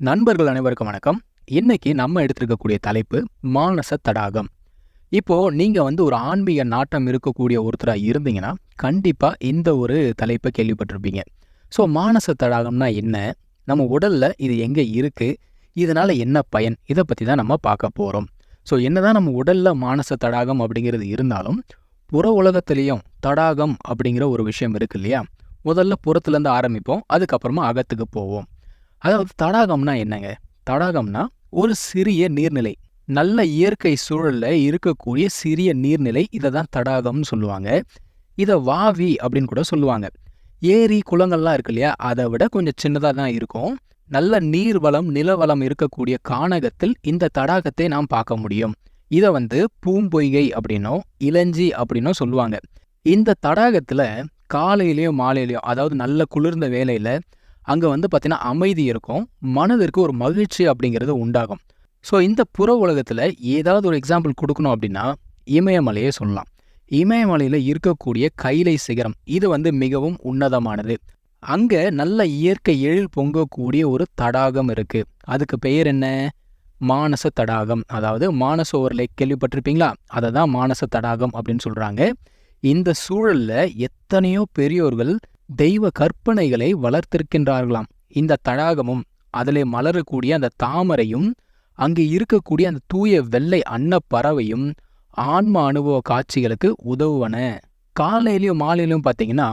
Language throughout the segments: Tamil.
நண்பர்கள் அனைவருக்கும் வணக்கம். இன்னைக்கு நம்ம எடுத்திருக்கக்கூடிய தலைப்பு மானச தடாகம். இப்போ நீங்க வந்து ஒரு ஆன்மீக நாட்டம் இருக்கக்கூடிய ஒருத்தரா இருந்தீங்கன்னா கண்டிப்பா இந்த ஒரு தலைப்பை கேள்விப்பட்டிருப்பீங்க. ஸோ மானச தடாகம்னா என்ன? நம்ம உடல்ல இது எங்க இருக்கு? இதனால என்ன பயன்? இதை பத்தி தான் நம்ம பார்க்க போறோம். ஸோ என்னதான் நம்ம உடல்ல மானச தடாகம் அப்படிங்கிறது இருந்தாலும் புற உலகத்திலையும் தடாகம் அப்படிங்கிற ஒரு விஷயம் இருக்கு இல்லையா? முதல்ல புறத்துலேருந்து ஆரம்பிப்போம் அதுக்கப்புறமா அகத்துக்கு போவோம். அதாவது தடாகம்னா என்னங்க? தடாகம்னா ஒரு சிறிய நீர்நிலை. நல்ல இயற்கை சூழல்ல இருக்கக்கூடிய சிறிய நீர்நிலை இதை தான் தடாகம்னு சொல்லுவாங்க. இதை வாவி அப்படின்னு கூட சொல்லுவாங்க. ஏரி குளங்கள்லாம் இருக்கு இல்லையா? அதை விட கொஞ்சம் சின்னதாக தான் இருக்கும். நல்ல நீர் வளம் நிலவளம் இருக்கக்கூடிய கானகத்தில் இந்த தடாகத்தை நாம் பார்க்க முடியும். இதை வந்து பூம்பொய்கை அப்படின்னும் இளஞ்சி அப்படின்னும் சொல்லுவாங்க. இந்த தடாகத்துல காலையிலையும் மாலையிலையும் அதாவது நல்ல குளிர்ந்த வேலையில அங்கே வந்து பார்த்தீங்கன்னா அமைதி இருக்கும் மனதிற்கு ஒரு மகிழ்ச்சி அப்படிங்கிறது உண்டாகும். ஸோ இந்த புற உலகத்தில் ஏதாவது ஒரு எக்ஸாம்பிள் கொடுக்கணும் அப்படின்னா இமயமலையே சொல்லலாம். இமயமலையில் இருக்கக்கூடிய கைலை சிகரம் இது வந்து மிகவும் உன்னதமானது. அங்கே நல்ல இயற்கை எழில் பொங்கக்கூடிய ஒரு தடாகம் இருக்கு. அதுக்கு பெயர் என்ன? மானச தடாகம். அதாவது மானச ஒரு லேக் கேள்விப்பட்டிருப்பீங்களா? அதை தான் மானச தடாகம் அப்படின்னு சொல்றாங்க. இந்த சூழல்ல எத்தனையோ பெரியோர்கள் தெய்வ கற்பனைகளை வளர்த்திருக்கின்றார்களாம். இந்த தடாகமும் அதிலே மலரக்கூடிய அந்த தாமரையும் அங்கே இருக்கக்கூடிய அந்த தூய வெள்ளை அன்னப்பறவையும் ஆன்ம அனுபவ காட்சிகளுக்கு உதவுவன. காலையிலையும் மாலையிலும் பார்த்தீங்கன்னா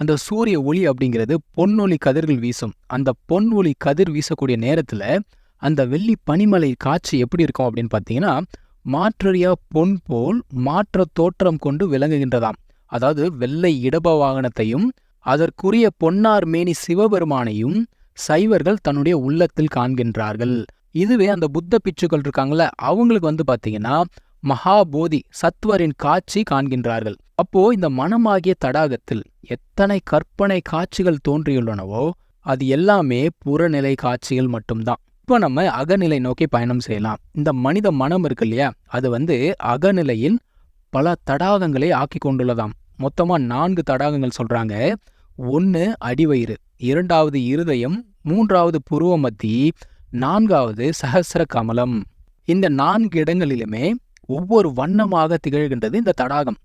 அந்த சூரிய ஒளி அப்படிங்கிறது பொன்னொளி கதிர்கள் வீசும். அந்த பொன் ஒளி கதிர் வீசக்கூடிய நேரத்தில் அந்த வெள்ளி பனிமலை காட்சி எப்படி இருக்கும் அப்படின்னு பார்த்தீங்கன்னா மாற்றறியா பொன் போல் மாற்ற தோற்றம் கொண்டு விளங்குகின்றதாம். அதாவது வெள்ளை இடப வாகனத்தையும் அதற்குரிய பொன்னார் மேனி சிவபெருமானையும் சைவர்கள் தன்னுடைய உள்ளத்தில் காண்கின்றார்கள். இதுவே அந்த புத்த பிச்சுக்கள் இருக்காங்கள அவங்களுக்கு வந்து பாத்தீங்கன்னா மகாபோதி சத்வரின் காட்சி காண்கின்றார்கள். அப்போ இந்த மனமாகிய தடாகத்தில் எத்தனை கற்பனை காட்சிகள் தோன்றியுள்ளனவோ அது எல்லாமே புறநிலை காட்சிகள் மட்டும்தான். இப்போ நம்ம அகநிலை நோக்கி பயணம் செய்யலாம். இந்த மனித மனம் இருக்கு இல்லையா அது வந்து அகநிலையில் பல தடாகங்களை ஆக்கி கொண்டுள்ளதாம். மொத்தமா நான்கு தடாகங்கள் சொல்றாங்க. ஒன்று அடிவயிறு இரண்டாவது இருதயம் மூன்றாவது புருவ மத்தி நான்காவது சஹசிர கமலம். இந்த நான்கு இடங்களிலுமே ஒவ்வொரு வண்ணமாக திகழ்கின்றது இந்த தடாகம்.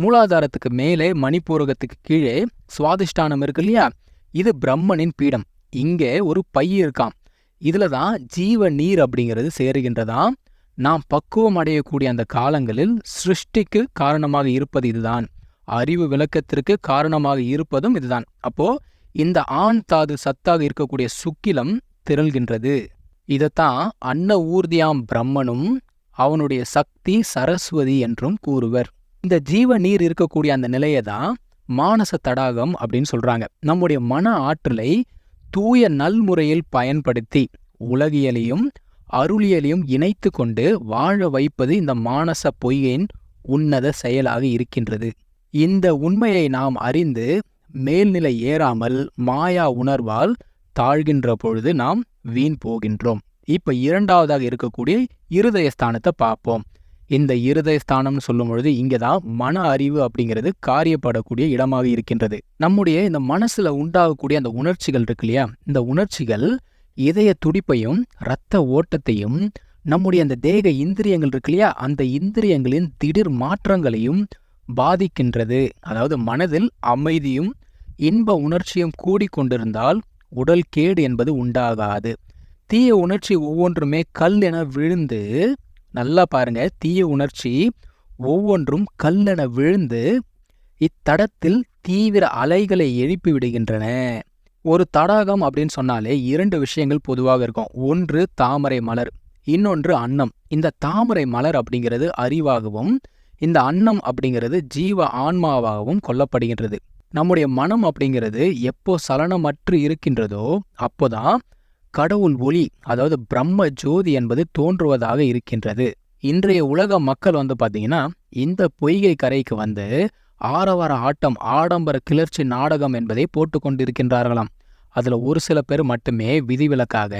மூலாதாரத்துக்கு மேலே மணிப்பூரகத்துக்கு கீழே சுவாதிஷ்டானம் இருக்கு இல்லையா? இது பிரம்மனின் பீடம். இங்கே ஒரு பை இருக்காம். இதுல தான் ஜீவ நீர் அப்படிங்கிறது சேருகின்றதாம் நாம் பக்குவம் அடையக்கூடிய அந்த காலங்களில் சிருஷ்டிக்கு காரணமாக இருப்பது இதுதான். அறிவு விளக்கத்திற்கு காரணமாக இருப்பதும் இதுதான். அப்போ இந்த ஆண் தாது சத்தாக இருக்கக்கூடிய சுக்கிலம் திரள்கின்றது. இதைத்தான் அன்ன ஊர்தியாம் பிரம்மனும் அவனுடைய சக்தி சரஸ்வதி என்றும் கூறுவர். இந்த ஜீவ நீர் இருக்கக்கூடிய அந்த நிலையை தான் மானச தடாகம் அப்படின்னு சொல்றாங்க. நம்முடைய மன ஆற்றலை தூய நல்முறையில் பயன்படுத்தி உலகியலையும் அருளியலையும் இணைத்து கொண்டு வாழ வைப்பது இந்த மானச பொய்யின் உன்னத செயலாக இருக்கின்றது. இந்த உண்மையை நாம் அறிந்து மேல்நிலை ஏறாமல் மாயா உணர்வால் தாழ்கின்ற பொழுது நாம் வீண் போகின்றோம். இப்ப இரண்டாவதாக இருக்கக்கூடிய இருதய ஸ்தானத்தை பார்ப்போம். இந்த இருதயஸ்தானம்னு சொல்லும் பொழுது இங்கதான் மன அறிவு அப்படிங்கிறது காரியப்படக்கூடிய இடமாக இருக்கின்றது. நம்முடைய இந்த மனசுல உண்டாகக்கூடிய அந்த உணர்ச்சிகள் இருக்கு இல்லையா? இந்த உணர்ச்சிகள் இதய துடிப்பையும் இரத்த ஓட்டத்தையும் நம்முடைய அந்த தேக இந்திரியங்கள் இருக்கு இல்லையா? அந்த இந்திரியங்களின் திடீர் மாற்றங்களையும் பாதிக்கின்றது. அதாவது மனதில் அமைதியும் இன்ப உணர்ச்சியும் கூடிக்கொண்டிருந்தால் உடல் கேடு என்பது உண்டாகாது. தீய உணர்ச்சி ஒவ்வொன்றுமே கல் என விழுந்து நல்லா பாருங்க தீய உணர்ச்சி ஒவ்வொன்றும் கல் என விழுந்து இத்தடத்தில் தீவிர அலைகளை எழுப்பி விடுகின்றன. ஒரு தடாகம் அப்படின்னு சொன்னாலே இரண்டு விஷயங்கள் பொதுவாக இருக்கும். ஒன்று தாமரை மலர் இன்னொன்று அன்னம். இந்த தாமரை மலர் அப்படிங்கிறது அறிவாகவும் இந்த அன்னம் அப்படிங்கிறது ஜீவ ஆன்மாவாகவும் கொல்லப்படுகின்றது. நம்முடைய மனம் அப்படிங்கிறது எப்போ சலனமற்று இருக்கின்றதோ அப்போதான் கடவுள் ஒளி அதாவது பிரம்ம ஜோதி என்பது தோன்றுவதாக இருக்கின்றது. இன்றைய உலக மக்கள் வந்து பார்த்தீங்கன்னா இந்த பொய்கை கரைக்கு வந்து ஆரவார ஆட்டம் ஆடம்பர கிளர்ச்சி நாடகம் என்பதை போட்டுக்கொண்டிருக்கின்றார்களாம் அதுல ஒரு சில பேர் மட்டுமே விதிவிலக்காக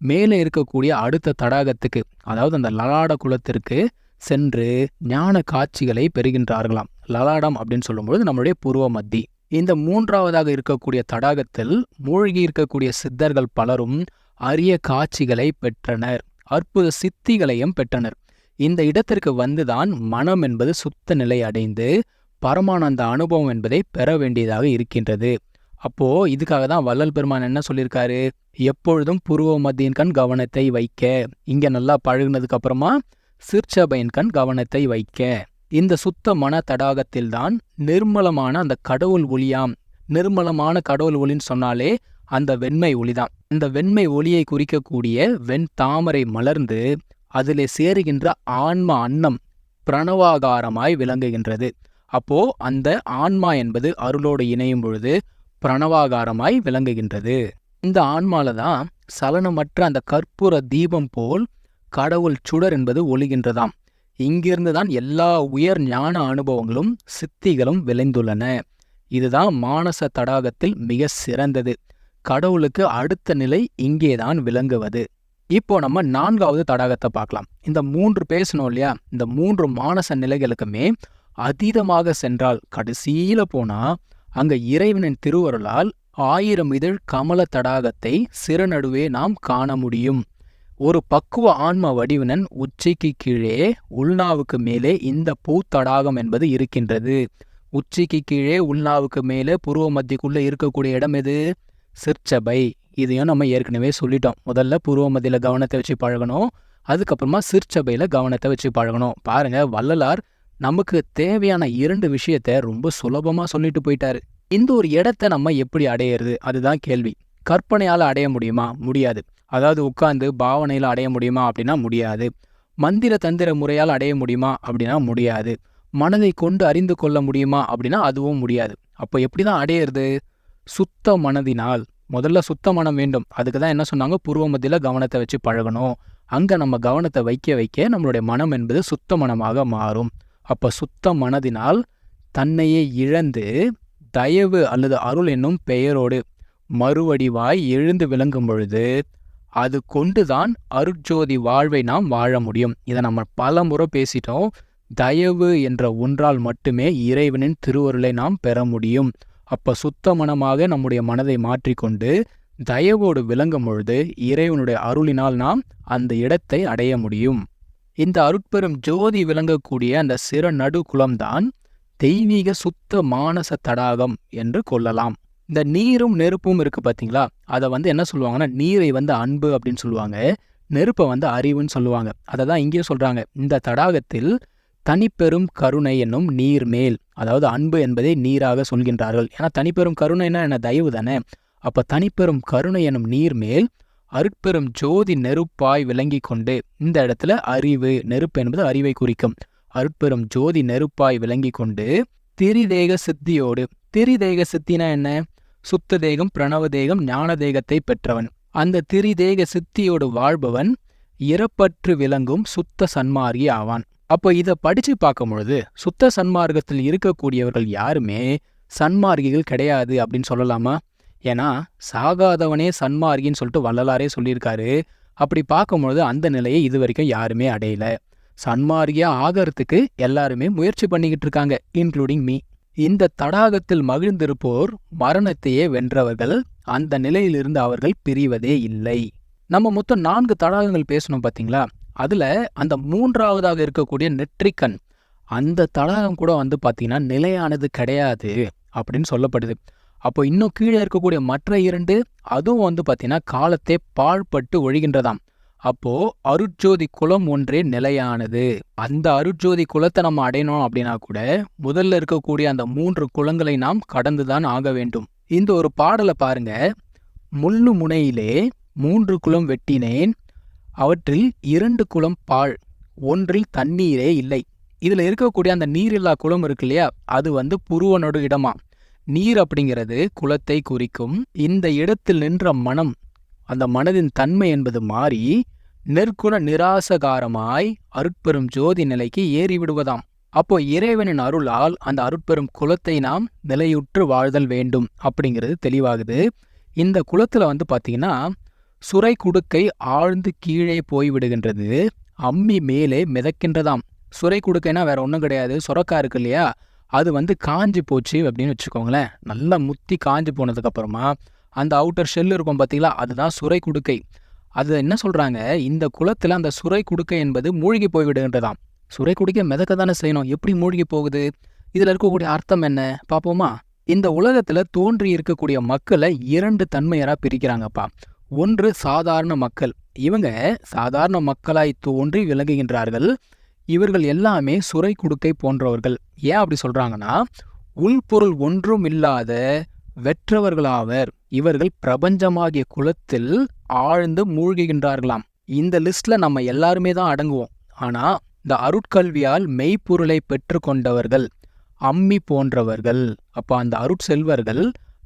மேலே இருக்கக்கூடிய அடுத்த தடாகத்துக்கு அதாவது அந்த லலாட குலத்திற்கு சென்று ஞான காட்சிகளை பெறுகின்றார்களாம். லலாடம் அப்படின்னு சொல்லும்போது நம்மளுடைய பூர்வ மத்தி. இந்த மூன்றாவதாக இருக்கக்கூடிய தடாகத்தில் மூழ்கி இருக்கக்கூடிய சித்தர்கள் பலரும் அரிய காட்சிகளை பெற்றனர். அற்புத சித்திகளையும் பெற்றனர். இந்த இடத்திற்கு வந்துதான் மனம் என்பது சுத்த நிலை அடைந்து பரமானந்த அனுபவம் என்பதை பெற வேண்டியதாக இருக்கின்றது. அப்போ இதுக்காக தான் வள்ளல் பெருமான் என்ன சொல்லியிருக்காரு? எப்பொழுதும் புருவ மத்தியின் கண் கவனத்தை வைக்க. இங்க நல்லா பழகுனதுக்கு அப்புறமா சிற்சபையின் கண் கவனத்தை வைக்க. இந்த சுத்த மன தடாகத்தில்தான் நிர்மலமான அந்த கடவுள் ஒளியாம். நிர்மலமான கடவுள் ஒளின்னு சொன்னாலே அந்த வெண்மை ஒளிதான். இந்த வெண்மை ஒளியை குறிக்கக்கூடிய வெண் தாமரை மலர்ந்து அதிலே சேருகின்ற ஆன்ம அன்னம் பிரணவாகாரமாய் விளங்குகின்றது. அப்போ அந்த ஆன்மா என்பது அருளோடு இணையும் பொழுது பிரணவாகாரமாய் விளங்குகின்றது. இந்த ஆன்மால தான் சலனமற்ற அந்த கற்பூர தீபம் போல் கடவுள் சுடர் என்பது ஒளிகின்றதாம் இங்கிருந்து தான் எல்லா உயர் ஞான அனுபவங்களும் சித்திகளும் விளைந்துள்ளன. இதுதான் மானச தடாகத்தில் மிக சிறந்தது. கடவுளுக்கு அடுத்த நிலை இங்கேதான் விளங்குவது. இப்போ நம்ம நான்காவது தடாகத்தை பார்க்கலாம். இந்த மூன்று பேசணும் இல்லையா? இந்த மூன்று மானச நிலைகளுக்குமே அதீதமாக சென்றால் கடைசியில போனா அங்க இறைவனின் திருவருளால் ஆயிரம் இதழ் கமல தடாகத்தை சிறுநடுவே நாம் காண முடியும். ஒரு பக்குவ ஆன்ம வடிவினன் உச்சிக்கு கீழே உள்நாவுக்கு மேலே இந்த பூத்தடாகம் என்பது இருக்கின்றது. உச்சிக்கு கீழே உள்நாவுக்கு மேலே புருவ மத்திக்குள்ள இருக்கக்கூடிய இடம் எது? சிற்சபை. இதையும் நம்ம ஏற்கனவே சொல்லிட்டோம். முதல்ல புருவ மத்தியில் கவனத்தை வச்சு பழகணும். அதுக்கப்புறமா சிற்சபையில் கவனத்தை வச்சு பழகணும். பாருங்க வள்ளலார் நமக்கு தேவையான இரண்டு விஷயத்த ரொம்ப சுலபமா சொல்லிட்டு போயிட்டாரு. இந்த ஒரு இடத்த நம்ம எப்படி அடையிறது? அதுதான் கேள்வி. கற்பனையால அடைய முடியுமா? முடியாது. அதாவது உட்கார்ந்து பாவனையில அடைய முடியுமா அப்படின்னா முடியாது. மந்திர தந்திர முறையால் அடைய முடியுமா அப்படின்னா முடியாது. மனதை கொண்டு அறிந்து கொள்ள முடியுமா அப்படின்னா அதுவும் முடியாது. அப்போ எப்படிதான் அடையிறது? சுத்த மனதினால். முதல்ல சுத்த மனம் வேண்டும். அதுக்கு தான் என்ன சொன்னாங்க? பூர்வ மத்தியில் கவனத்தை வச்சு பழகணும். அங்க நம்ம கவனத்தை வைக்க வைக்க நம்மளுடைய மனம் என்பது சுத்த மனமாக மாறும். அப்ப சுத்த மனதினால் தன்னையே இழந்து தயவு அல்லது அருள் என்னும் பெயரோடு மறுவடிவாய் எழுந்து விளங்கும் பொழுது அது கொண்டுதான் அருட்ஜோதி வாழ்வை நாம் வாழ முடியும். இதை நம்ம பல முறை பேசிட்டோம். தயவு என்ற ஒன்றால் மட்டுமே இறைவனின் திருவருளை நாம் பெற முடியும். அப்ப சுத்த மனமாக நம்முடைய மனதை மாற்றிக்கொண்டு தயவோடு விளங்கும் பொழுது இறைவனுடைய அருளினால் நாம் அந்த இடத்தை அடைய முடியும். இந்த அருட்பெரும் ஜோதி விளங்கக்கூடிய அந்த சிற நடுகுலம்தான் தெய்வீக சுத்த மானச தடாகம் என்று கொள்ளலாம். இந்த நீரும் நெருப்பும் இருக்கு பாத்தீங்களா? அதை வந்து என்ன சொல்லுவாங்கன்னா நீரை வந்து அன்பு அப்படின்னு சொல்லுவாங்க. நெருப்பை வந்து அறிவுன்னு சொல்லுவாங்க. அதை தான் இங்கேயும் சொல்றாங்க. இந்த தடாகத்தில் தனிப்பெரும் கருணை என்னும் நீர் மேல் அதாவது அன்பு என்பதை நீராக சொல்கின்றார்கள். ஏன்னா தனிப்பெரும் கருணைனா என்ன? தயவு தானே. அப்ப தனிப்பெரும் கருணை என்னும் நீர் மேல் அருட்பெரும் ஜோதி நெருப்பாய் விளங்கி கொண்டு இந்த இடத்துல அறிவு நெருப்பு என்பது அறிவை குறிக்கும். அருட்பெரும் ஜோதி நெருப்பாய் விளங்கி கொண்டு திரிதேக சித்தியோடு. திரிதேக சித்தினா என்ன? சுத்த தேகம் பிரணவ தேகம் ஞான தேகத்தை பெற்றவன். அந்த திரிதேக சித்தியோடு வாழ்பவன் இறப்பற்று விளங்கும் சுத்த சன்மார்கி ஆவான். அப்போ இதை படிச்சு பார்க்கும் பொழுது சுத்த சன்மார்க்கத்தில் இருக்கக்கூடியவர்கள் யாருமே சன்மார்கிகள் கிடையாது அப்படின்னு சொல்லலாமா? ஏன்னா சாகாதவனே சன்மார்கின்னு சொல்லிட்டு வள்ளலாரே சொல்லியிருக்காரு. அப்படி பார்க்கும்பொழுது அந்த நிலையை இது வரைக்கும் யாருமே அடையல. சன்மார்கியா ஆகறதுக்கு எல்லாருமே முயற்சி பண்ணிக்கிட்டு இருக்காங்க இன்க்ளூடிங் மீ இந்த தடாகத்தில் மகிழ்ந்திருப்போர் மரணத்தையே வென்றவர்கள். அந்த நிலையிலிருந்து அவர்கள் பிரிவதே இல்லை. நம்ம மொத்தம் நான்கு தடாகங்கள் பேசணும் பாத்தீங்களா? அதுல அந்த மூன்றாவதாக இருக்கக்கூடிய நெற்றிக்கண். அந்த தடாகம் கூட வந்து பாத்தீங்கன்னா நிலையானது கிடையாது அப்படின்னு சொல்லப்படுது. அப்போ இன்னும் கீழே இருக்கக்கூடிய மற்ற இரண்டு அதுவும் வந்து பாத்தீங்கன்னா காலத்தை பாழ்பட்டு ஒழிகின்றதாம். அப்போ அருட்ஜோதி குலம் ஒன்றே நிலையானது. அந்த அருட்ஜோதி குலத்தை நம்ம அடையணும் அப்படின்னா கூட முதல்ல இருக்கக்கூடிய அந்த மூன்று குலங்களை நாம் கடந்துதான் ஆக வேண்டும். இந்த ஒரு பாடலை பாருங்க. முள்ளு முனையிலே மூன்று குலம் வெட்டினேன் அவற்றில் இரண்டு குலம் பாழ் ஒன்றில் தண்ணீரே இல்லை. இதுல இருக்கக்கூடிய அந்த நீரில்லா குளம் இருக்கு இல்லையா அது வந்து புருவனோட இடமா. நீர் அப்படிங்கிறது குலத்தை குறிக்கும். இந்த இடத்தில் நின்ற மனம் அந்த மனதின் தன்மை என்பது மாறி நெற்குண நிராசகாரமாய் அருட்பெரும் ஜோதி நிலைக்கு ஏறிவிடுவதாம். அப்போ இறைவனின் அருளால் அந்த அருட்பெரும் குலத்தை நாம் நிலையுற்று வாழ்தல் வேண்டும் அப்படிங்கிறது தெளிவாகுது. இந்த குலத்தில் வந்து பாத்தீங்கன்னா சுரை குடுக்கை ஆழ்ந்து கீழே போய் விடுகின்றது அம்மி மேலே மிதக்கின்றதாம். சுரை குடுக்கைனா வேற ஒன்றும் கிடையாது சுரக்கா இருக்கு இல்லையா? அது வந்து காஞ்சி போச்சு அப்படின்னு வச்சுக்கோங்களேன். நல்லா முத்தி காஞ்சி போனதுக்கப்புறமா அந்த அவுட்டர் ஷெல் இருக்கும் பார்த்தீங்களா அதுதான் சுரை குடுக்கை. அது என்ன சொல்றாங்க? இந்த குளத்துல அந்த சுரை குடுக்கை என்பது மூழ்கி போய்விடுகின்றதாம். சுரை குடிக்க மிதக்க தானே செய்யணும்? எப்படி மூழ்கி போகுது? இதுல இருக்கக்கூடிய அர்த்தம் என்ன? பாப்போமா இந்த உலகத்துல தோன்றி இருக்கக்கூடிய மக்களை இரண்டு தன்மையரா பிரிக்கிறாங்கப்பா. ஒன்று சாதாரண மக்கள். இவங்க சாதாரண மக்களாய் தோன்றி விளங்குகின்றார்கள். இவர்கள் எல்லாமே சுரை குடுக்கை போன்றவர்கள். ஏன் அப்படி சொல்றாங்கன்னா உள்பொருள் ஒன்றும் இல்லாத வெற்றவர்களாவர். இவர்கள் பிரபஞ்சமாகிய குலத்தில் ஆழ்ந்து மூழ்குகின்றார்களாம். இந்த லிஸ்ட்ல நம்ம எல்லாருமே தான் அடங்குவோம். ஆனா இந்த அருட்கல்வியால் மெய்ப்பொருளை பெற்று கொண்டவர்கள் அம்மி போன்றவர்கள் அப்போ அந்த அருட்செல்வர்கள்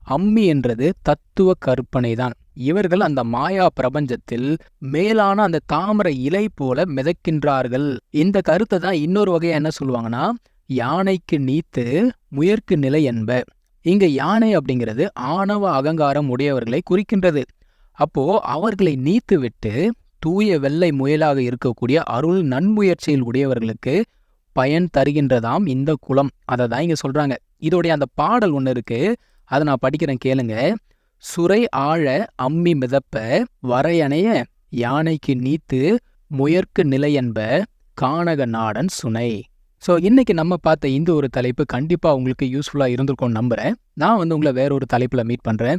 அம்மி என்றது தத்துவ கற்பனை தான். இவர்கள் அந்த மாயா பிரபஞ்சத்தில் மேலான அந்த தாமரை இலை போல மிதக்கின்றார்கள். இந்த கருத்தை தான் இன்னொரு வகையா என்ன சொல்லுவாங்கன்னா யானைக்கு நீத்து முயற்கு நிலை என்ப. இங்க யானை அப்படிங்கிறது ஆணவ அகங்காரம் உடையவர்களை குறிக்கின்றது. அப்போ அவர்களை நீத்து விட்டு தூய வெள்ளை முயலாக இருக்கக்கூடிய அருள் நன்முயற்சியில் உடையவர்களுக்கு பயன் தருகின்றதாம் இந்த குலம் அதை தான் இங்க சொல்றாங்க. இதோடைய அந்த பாடல் ஒன்று இருக்கு. அதை நான் படிக்கிறேன் கேளுங்க. சுரை ஆழ அம்மி மிதப்ப வரையணைய யானைக்கு நீத்து முயற்கு நிலையென்ப கானக நாடன் சுனை. ஸோ இன்னைக்கு நம்ம பார்த்த இந்த ஒரு தலைப்பு கண்டிப்பாக உங்களுக்கு யூஸ்ஃபுல்லாக இருந்திருக்கும்னு நம்புகிறேன் நான் வந்து உங்களை வேற ஒரு தலைப்பில் மீட் பண்ணுறேன்